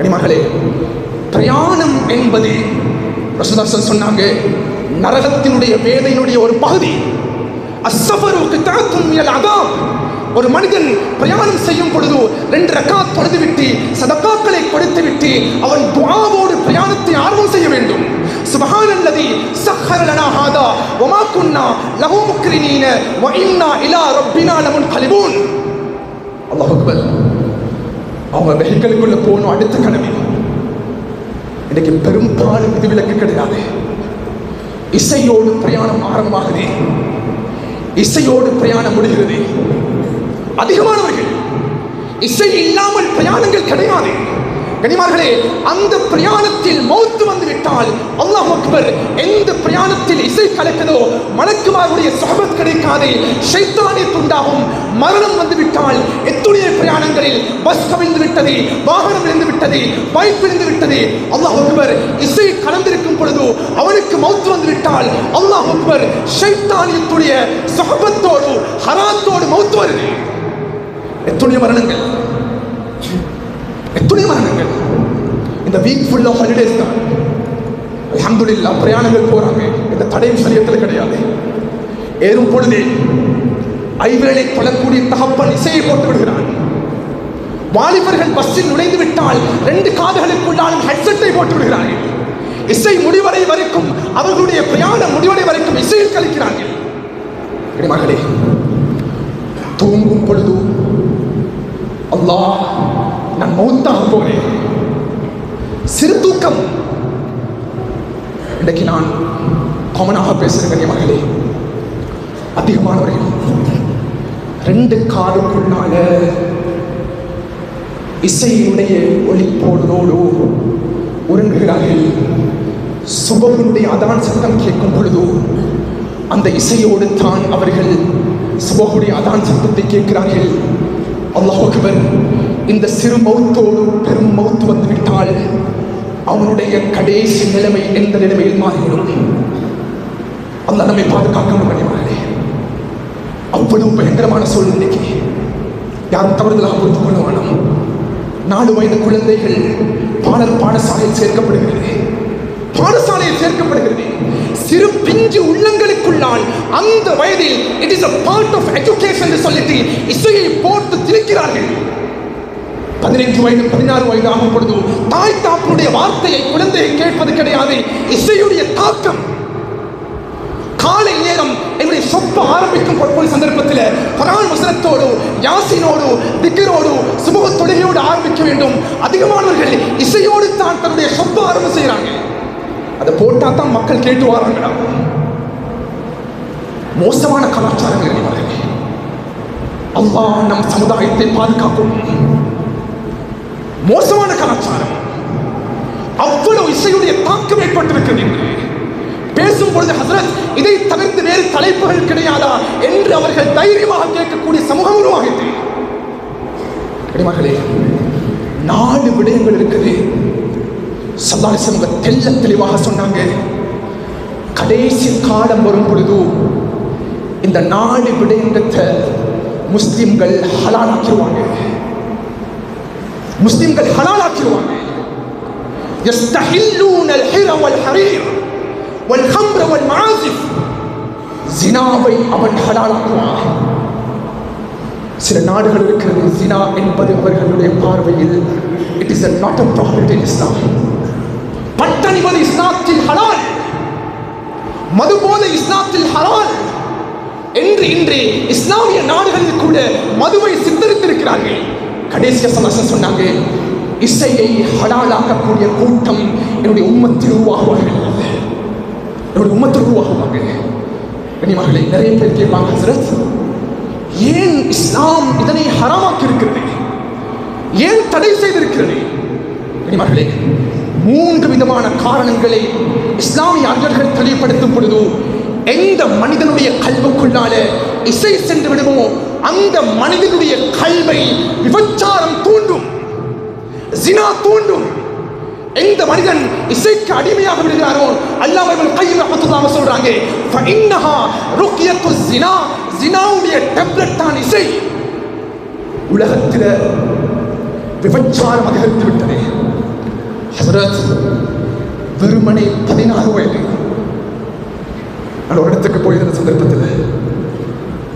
கனிமகளே பிரயாணம் என்பது ரசுதாசன் சொன்னாங்க நரகத்தினுடைய வேதையினுடைய ஒரு பகுதி. அசபருக்கு தாக்கும் மினல் ஒரு மனிதன் பிரயாணம் செய்யும் பொழுது ரெண்டு ரக்காத் தொழுது விட்டு சதக்காக்களை கொடுத்து விட்டு அவன் துவாவோடு பிரயாணத்தை ஆர்வம் செய்ய வேண்டும். சுபஹானல்லதி சஹர லனா ஹாதா வமா குன்னா லஹு முக்ரினீன வ இன்னா இலா ரப்பினா லமுன்கலிபூன். அல்லாஹ் அக்பர். அவங்க வெஹிக்கிளுக்குள்ள போகணும் அடுத்த கடமை இன்னைக்கு பெரும்பாலும் விதிவிலக்கு கிடையாது. இசையோடு பிரயாணம் ஆரம்பமாகுது. இசையோடு பிரயாணம் முடிகிறது. அதிகமானவர்கள் இசை இல்லாமல் பிரயாணங்கள் கிடையாது. கனிமார்களே அந்த பிரயாணத்தில் மௌத்து வந்து விட்டால் அல்லாஹ் அக்பர் எந்த பிரயாணத்தில் இசை கலக்கதோ மலக்குமாருடைய சகபத் கிடைக்காது ஷைத்தானே துண்டாகும். மரணம் வந்து விட்டால் எத்துடைய பிரயாணங்களில் பஸ் கவிழ்ந்து விட்டது வாகனம் விழுந்து விட்டது பைப் விழுந்து விட்டது. அல்லாஹ் அக்பர் இசை கலந்திருக்கும் பொழுது அவனுக்கு மௌத்து வந்து விட்டால் அல்லாஹ் அக்பர் ஷைத்தானியத்துடைய சகபத்தோடு ஹராத்தோடு மௌத்து வருது எத்துடைய மரணங்கள். எத்துணை மரணங்கள். இந்த வீக் ஃபுல்லாக ஹாலிடேஸ் தான். அலமதுல்லா பிரயாணங்கள் போறாங்க. இந்த தடையும் சரியத்தில் கிடையாது. ஏறும் பொழுதே ஐவேளை கொள்ளக்கூடிய தகப்பன் இசையை போட்டு விடுகிறான். வாலிபர்கள் பஸ்ஸில் நுழைந்து விட்டால் ரெண்டு காதுகளுக்குள்ளாலும் ஹெட்செட்டை போட்டு விடுகிறார்கள். இசை முடிவரை வரைக்கும் அவர்களுடைய பிரயாணம் முடிவடை வரைக்கும் இசையில் கழிக்கிறார்கள் மகளே தூங்கும் பொழுது அல்லாஹ் நான் மௌத்தாக போகிறேன் சிறு தூக்கம். இன்றைக்கு நான் காமனாக பேசுகிறேன் மகளே அதிகமானவர்கள். ரெண்டு காதுக்குள்ளால இசையினுடைய ஒளிப்போடுதோடு உறங்குகிறார்கள். சுபகனுடைய அதான் சத்தம் கேட்கும் பொழுது அந்த இசையோடு தான் அவர்கள் சுபகுடைய அதான் சத்தத்தை கேட்கிறார்கள். அல்லாஹ் அக்பர். இந்த சிறு மௌத்தோடு பெரும் மௌத்து வந்துவிட்டால் அவனுடைய கடைசி நிலைமை எந்த நிலைமையில் மாறிவிடும்? அந்த நம்மை பாதுகாக்க முடியாது அவ்வளவு பயங்கரமான சூழ்நிலைக்கு யாரும் தவறுதலாக புரிந்து கொள்ள வேணும். நாலு வயது குழந்தைகள் பாடல் பாடசாலையில் சேர்க்கப்படுகிறது. பாடசாலையில் சேர்க்கப்படுகிறது. சிறு பிஞ்சு உள்ளங்களுக்குள்ளால் அந்த வயதில் it is a part of education சொல்லிட்டு இசையை போட்டு திணிக்கிறார்கள். பதினைஞ்சு வயது பதினாறு வயது ஆகும் பொழுது தாய் தாப்பனுடைய வார்த்தையை குழந்தையை கேட்பது கிடையாது. இசையுடைய தாக்கம். காலை நேரம் என்னுடைய சொப்ப ஆரம்பிக்கும் பொழுது சந்தர்ப்பத்தில் பரான் வசனத்தோடு யாசினோடு திக்கரோடு சுமூக தொழுகையோடு ஆரம்பிக்க வேண்டும். அதிகமானவர்கள் இசையோடு தான் தன்னுடைய சொப்ப ஆரம்பம் செய்கிறாங்க அதை போட்டால் தான் மக்கள் கேட்டு வாராங்கடா. மோசமான கலாச்சாரம் இருக்கிறார்கள் அல்லாஹ் நம் சமுதாயத்தை பாதுகாக்கும். மோசமான கலாச்சாரம். அவ்வளவு இசையுடைய தாக்கம் ஏற்பட்டிருக்கிறது. என்று பேசும் பொழுது ஹசரத் இதை தவிர்த்து வேறு தலைப்புகள் கிடையாதா என்று அவர்கள் தைரியமாக கேட்கக்கூடிய சமூகம் உருவாகிறது மகளே நாலு விடயங்கள் இருக்குது. சல்லாரி சமூக தெல்ல தெளிவாக சொன்னாங்க. கடைசி காலம் வரும் பொழுது இந்த நாலு விடயங்கத்தை முஸ்லிம்கள் ஹலாலாக்கிடுவாங்க. முஸ்லிம்கள் ஹலாலாக்கிடுவாங்க يستحلون الحر والحرير والخمر والمعازف ஜினாவை அவன் ஹலாலாக்குவான் சில நாடுகள் இருக்கிறது ஜினா என்பது அவர்களுடைய பார்வையில் it is not a profit in Islam பட்டணிவது இஸ்லாத்தில் ஹலால் மது போல இஸ்லாத்தில் ஹலால் என்று இன்று இஸ்லாமிய நாடுகளில் கூட மதுவை சித்தரித்திருக்கிறார்கள் கடைசிய சமசம் சொன்னாங்க இசையை ஹலாலாக்கக்கூடிய கூட்டம் என்னுடைய உம்மத்தில் உருவாகுவார்கள் என்னுடைய உம்மத்தில் உருவாகுவாங்க. கனிமார்களை நிறைய பேர் கேட்பாங்க ஹசரத் ஏன் இஸ்லாம் இதனை ஹராமாக்கி இருக்கிறது ஏன் தடை செய்திருக்கிறது? கனிமார்களே மூன்று விதமான காரணங்களை இஸ்லாமிய அறிஞர்கள் தெளிவுபடுத்தும் பொழுது எந்த மனிதனுடைய கல்வுக்குள்ளால இசை சென்று விடுமோ அந்த மனிதனுடைய கல்வை விபச்சாரம் தூண்டும் ஜினா தூண்டும். எந்த மனிதன் இசைக்கு அடிமையாக விடுகிறாரோ அல்லாஹ் அவர்கள் கையில் ரஹ்மத்துல்லாஹ் சொல்றாங்க ஃபஇன்னஹா ருக்யத்து ஜினா. ஜினாவுடைய டெப்லெட் தான் இசை. உலகத்தில் விபச்சாரம் அதிகரித்து விட்டது. ஹசரத் வெறுமனை பதினாறு வயது. நான் ஒரு இடத்துக்கு போயிருந்த சந்தர்ப்பத்தில்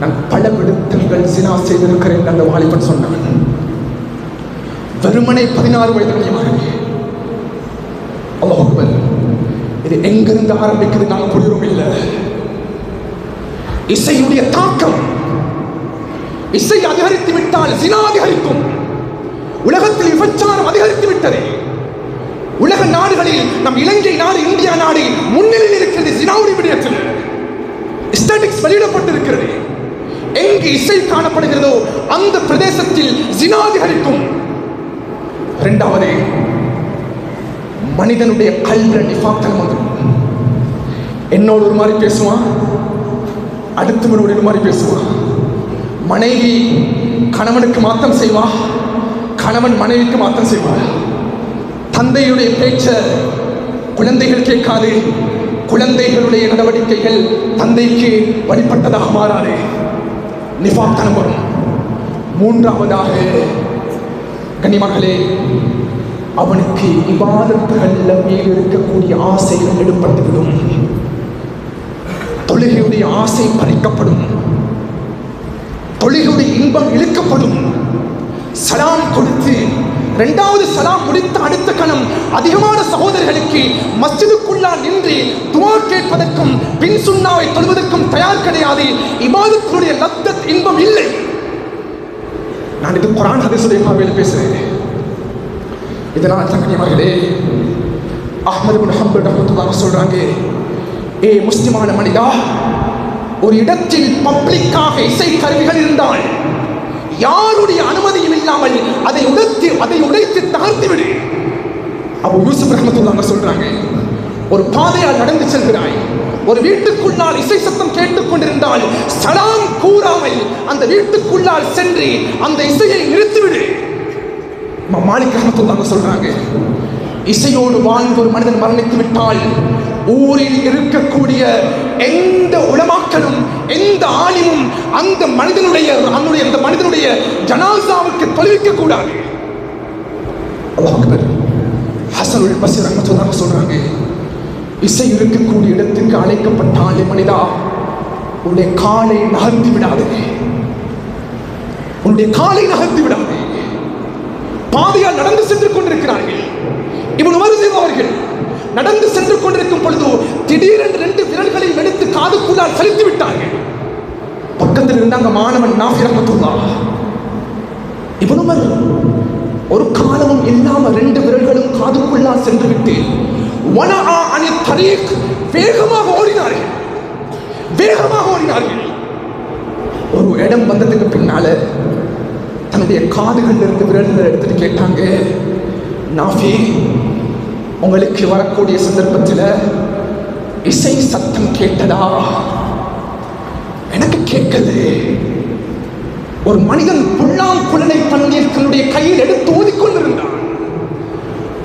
நான் பல விடுத்தல்கள் சினா செய்திருக்கிறேன் அந்த வாலிபன் சொன்னான். வெறுமனை பதினாறு வயது அல்லாஹ் இது எங்கிருந்து ஆரம்பிக்கிறது நாங்கள் புரியும் இல்லை. இசையுடைய தாக்கம் இசை அதிகரித்து விட்டால் சினா அதிகரிக்கும். உலகத்தில் விபச்சாரம் அதிகரித்து விட்டது. உலக நாடுகளில் நம் இலங்கை நாடு இந்தியா நாடு முன்னிலையில் இருக்கிறது சினாவுடைய விடயத்தில். ஸ்டாட்டிக்ஸ் வெளியிடப்பட்டிருக்கிறது. எங்கு இசை காணப்படுகிறதோ அந்த பிரதேசத்தில் ஜினாதிகரிக்கும். இரண்டாவது மனிதனுடைய கல்வி நிஃபாக்தனம் அது என்னோட ஒரு மாதிரி பேசுவான் அடுத்தவனோட ஒரு மாதிரி பேசுவான். மனைவி கணவனுக்கு மாத்தம் செய்வா கணவன் மனைவிக்கு மாத்தம் செய்வார் தந்தையுடைய பேச்ச குழந்தைகள் கேட்காது குழந்தைகளுடைய நடவடிக்கைகள் தந்தைக்கு வழிபட்டதாக மாறாது. நிஃபாம் வரும் மூன்றாவதாக கனிமகளே அவனுக்கு இபாதத்துகள்ல மீது இருக்கக்கூடிய ஆசைகள் எடுப்பட்டுவிடும் தொழுகையுடைய ஆசை பறிக்கப்படும். தொழுகையுடைய இன்பம் இழுக்கப்படும். சலாம் கொடுத்து இரண்டாவது சலாம் முடித்த அடுத்த கணம் அதிகமான சகோதரர்களுக்கு மஸ்ஜிதுக்குள்ளால் நின்று துவா கேட்பதற்கும் பின் சுண்ணாவை தொழுவதற்கும் தயார் கிடையாது. இபாதத்தினுடைய லத்தத் இன்பம் இல்லை. நான் இது குரான் ஹதீசுடைய பார்வையில் பேசுகிறேன். இதனால் தங்கனியவர்களே அஹமது பின் ஹம்பல் ரஹமத்துல்லாஹ் சொல்றாங்க ஏ முஸ்லிமான மனிதா ஒரு இடத்தில் பப்ளிக்காக இசை கருவிகள் இருந்தால் யாருடைய அனுமதியும் இல்லாமல் அதை உடைத்து அதை உடைத்து தகர்த்து விடு. அப்போ யூசுப் ரஹமத்துல்லாங்க சொல்றாங்க ஒரு பாதையால் நடந்து செல்கிறாய். ஒரு வீட்டுக்குள்ளால் இசை சத்தம் கேட்டுக்கொண்டிருந்தால் சலாம் கூறாமல் அந்த வீட்டுக்குள்ளால் சென்று அந்த இசையை நிறுத்திவிடு. இமாம் மாலிக் ரஹமத்துல்லாஹ் சொல்றாங்க இசையோடு வாழ்ந்த ஒரு மனிதன் மரணித்து விட்டால் ஊரில் இருக்கக்கூடிய எந்த உலமாக்களும் எந்த ஆணியும் அந்த மனிதனுடைய அவனுடைய அந்த மனிதனுடைய ஜனாசாவுக்கு தொலைவிக்க கூடாது. அல்லாஹ் அக்பர். ஹசனுல் பசீர் ரஹமத்துல்லாஹ் சொல்றாங்க இசை இருக்கக்கூடிய இடத்துக்கு அழைக்கப்பட்டாலே மனிதா உன்னுடைய காலை நகர்த்தி விடாதே. உன்னுடைய காலை நகர்த்தி விடாதே. பாதையால் நடந்து சென்று கொண்டிருக்கிறார்கள். இவன் வருகிறது அவர்கள் நடந்து சென்று கொண்டிருக்கும் பொழுது திடீரென்று ரெண்டு விரல்களை எடுத்து காதுக்குள்ளால் செலுத்தி விட்டார்கள். பக்கத்தில் இருந்தாங்க மாணவன் நான் ரஹமத்துல்லா இவன் ஒரு காலமும் இல்லாம ரெண்டு விரல்களும் காது அணி வேகமாக ஓடினார்கள். வேகமாக ஓடினார்கள். ஒரு இடம் வந்ததுக்கு பின்னால தன்னுடைய காதுகள் இருந்து விரல்களை எடுத்துட்டு கேட்டாங்க நாஃபி உங்களுக்கு வரக்கூடிய சந்தர்ப்பத்தில் இசை சத்தம் கேட்டதா? எனக்கு கேட்கல ஒரு மனிதன் புல்லாங்குழலை தன்னுடைய தன்னுடைய கையில் எடுத்து ஓதிக்கொண்டிருந்தான்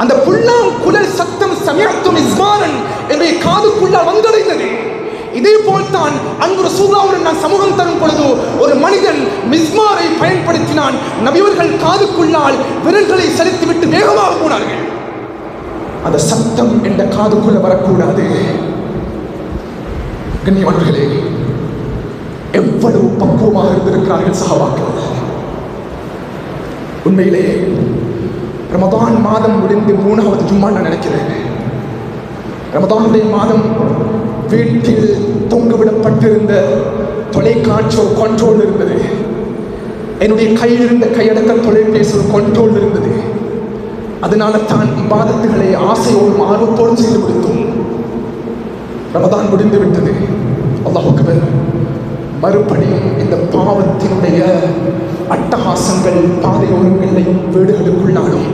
அந்த புல்லாங்குழல் சத்தம் சமயத்தும் இஸ்மாரன் என்னுடைய காதுக்குள்ளால் வந்தடைந்தது. இதே போல் தான் அன்பு ரசூலாவுடன் நான் சமூகம் தரும் பொழுது ஒரு மனிதன் மிஸ்மாரை பயன்படுத்தினான். நபியவர்கள் காதுக்குள்ளால் விரல்களை செலுத்திவிட்டு வேகமாக போனார்கள். அந்த சத்தம் என்ற காதுக்குள்ள வரக்கூடாது. கண்ணியவர்களே எவ்வளவு பக்குவமாக இருந்திருக்கிறார்கள் சகவாக்கள் உண்மையிலே ரமதான் மாதம் முடிந்து மூணாவது ஜும்மா நான் நினைக்கிறேன். ரமதானுடைய மாதம் வீட்டில் தொங்கவிடப்பட்டிருந்த தொலைக்காட்சி ஒரு கண்ட்ரோல் இருந்தது. என்னுடைய கையில் இருந்த கையடக்க தொலைபேசி ஒரு கண்ட்ரோல் இருந்தது. அதனால தான் இபாதத்துகளை ஆசையோடும் ஆர்வத்தோடும் செய்து கொடுத்தோம் ரமதான் முடிந்து விட்டது. அல்லாஹுக்கு மறுபடி மறுபடியும் இந்த பாவத்தினுடைய அட்டகாசங்கள் பாதையோரங்களையும் வீடுகளுக்குள்ளாலும்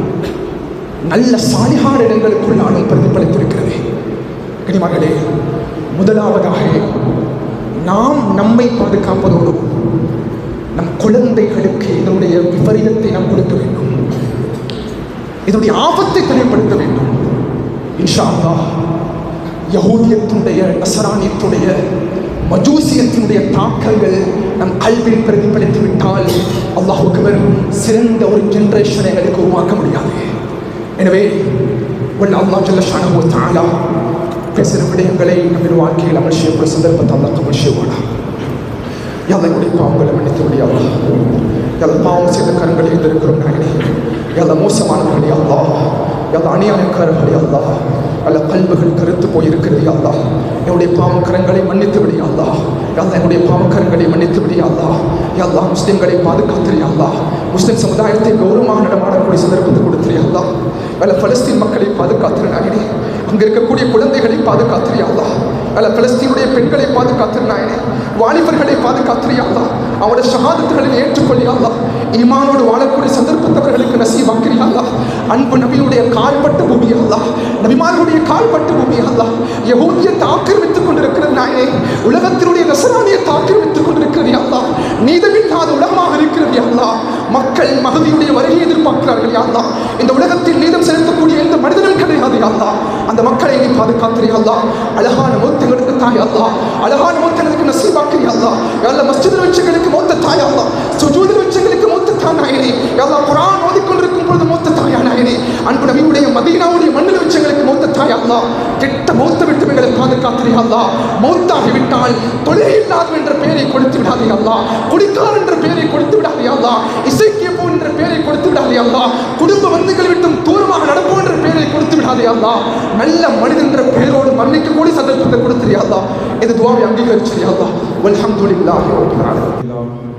நல்ல சாலிகார் இடங்களுக்குள்ளாலும் பிரதிபலித்திருக்கிறது. கண்ணியமார்களே முதலாவதாக நாம் நம்மை பாதுகாப்பதோடு நம் குழந்தைகளுக்கு இதனுடைய விபரீதத்தை நாம் கொடுக்க வேண்டும். இதனுடைய ஆபத்தை தெளிவுபடுத்த வேண்டும். இன்ஷா அல்லாஹ் யகூதியத்தினுடைய நசரானியத்துடைய மஜூசியத்தினுடைய தாக்கங்கள் நம் கல்வியில் பிரதிபலித்து விட்டால் அல்லாஹுக்கு சிறந்த ஒரு ஜென்ரேஷனை எங்களுக்கு உருவாக்க முடியாது. எனவே உள்ள அல்லாஹ் ஜல்லஷான ஒரு தாளா பேசுகிற விடயங்களை நம்முடைய வாழ்க்கையில் அமல் செய்யக்கூடிய சந்தர்ப்பத்தை அல்லாஹ் கமல் செய்வானா? யாழ் பாவங்களை மன்னித்து முடியாதா யாழ் பாவம் செய்த கரங்களை இருக்கிறோம் நாயனே. யாழ் மோசமானவர்களே அல்லா யாழ் அநியாயக்காரர்களே அல்லா அல்ல கல்வுகள் கருத்து போயிருக்கிறது அல்லா என்னுடைய பாவக்கரங்களை மன்னித்து விடியாதா யாழ் என்னுடைய பாவக்கரங்களை மன்னித்து விடியாதா யாழ்லா முஸ்லீம்களை பாதுகாத்துறியாதா முஸ்லீம் சமுதாயத்தை கௌரவமாக நடமாடக்கூடிய சந்தர்ப்பத்தை கொடுத்துறியாதா அல்ல பலஸ்தீன் மக்களை பாதுகாத்திரு அங்கே இருக்கக்கூடிய குழந்தைகளை பாதுகாத்துறியாதா அல்ல பலஸ்தீனுடைய பெண்களை பாதுகாத்திரு நாயனே. வாலிபர்களை பாதுகாத்திரியாதா அவருடைய ஷஹாதத்துகளை ஏற்றுக்கொள்ளியாதா ஈமானோடு வாழக்கூடிய சந்தர்ப்பத்தவர்களுக்கு அவர்களுக்கு நசீவாக்கிறியாதா அன்பு நபியுடைய கால்பட்ட பூமியாதா நபிமார்களுடைய கால்பட்ட பூமியாதா யகூதியத்தை ஆக்கிரமித்துக் கொண்டிருக்கிறது நாயனே உலகத்தினுடைய நசராணியத்தை ஆக்கிரமித்துக் கொண்டிருக்கிறது யாதா நீதமில்லாத உலகமாக இருக்கிறது யாதா மக்கள் மகதியுடைய வருகையை எதிர்பார்க்கிறார்கள் யாழ்லா இந்த உலகத்தில் நீதம் செலுத்தக்கூடிய எந்த மனிதனும் கிடையாது யாழ்லா அந்த மக்களை நீ பாதுகாத்திரியாதா அழகான மூத்தங்களுக்கு தாயாதா அழகான மூத்தங்களுக்கு நசீபாக்கிறியாதா எல்லா மஸ்ஜிதில் வச்சங்களுக்கு மூத்த தாயாதா சுஜூதில் வச்சங்களுக்கு மூத்த தானாயினே. எல்லா குரான் ஓதிக்கொண்டிருக்கும் பொழுது மூத்த தாயானாயினே அன்பு நபியுடைய மதீனாவுடைய மண்ணில் வச்சங்களுக்கு மூத்த அல்லா கெட்ட மௌத்த விட்டு எங்களை பாதுகாத்திரியாதா மௌத்தாகி விட்டால் தொழில் இல்லாத என்ற பெயரை கொடுத்து விடாதே அல்லா குடிக்கார் என்ற பெயரை கொடுத்து விடாதே அல்லா இசைக்கிய போ என்ற பெயரை கொடுத்து விடாதே அல்லா குடும்ப வந்துகள் விட்டும் தூரமாக நடப்போம் என்ற பெயரை கொடுத்து விடாதே அல்லா நல்ல மனிதன் என்ற பெயரோடு மன்னிக்க கூடி சந்தர்ப்பத்தை கொடுத்துறியாதா இது துவாவை அங்கீகரிச்சிரியாதா வல்ஹம்துலில்லாஹி ரப்பில் ஆலமீன்.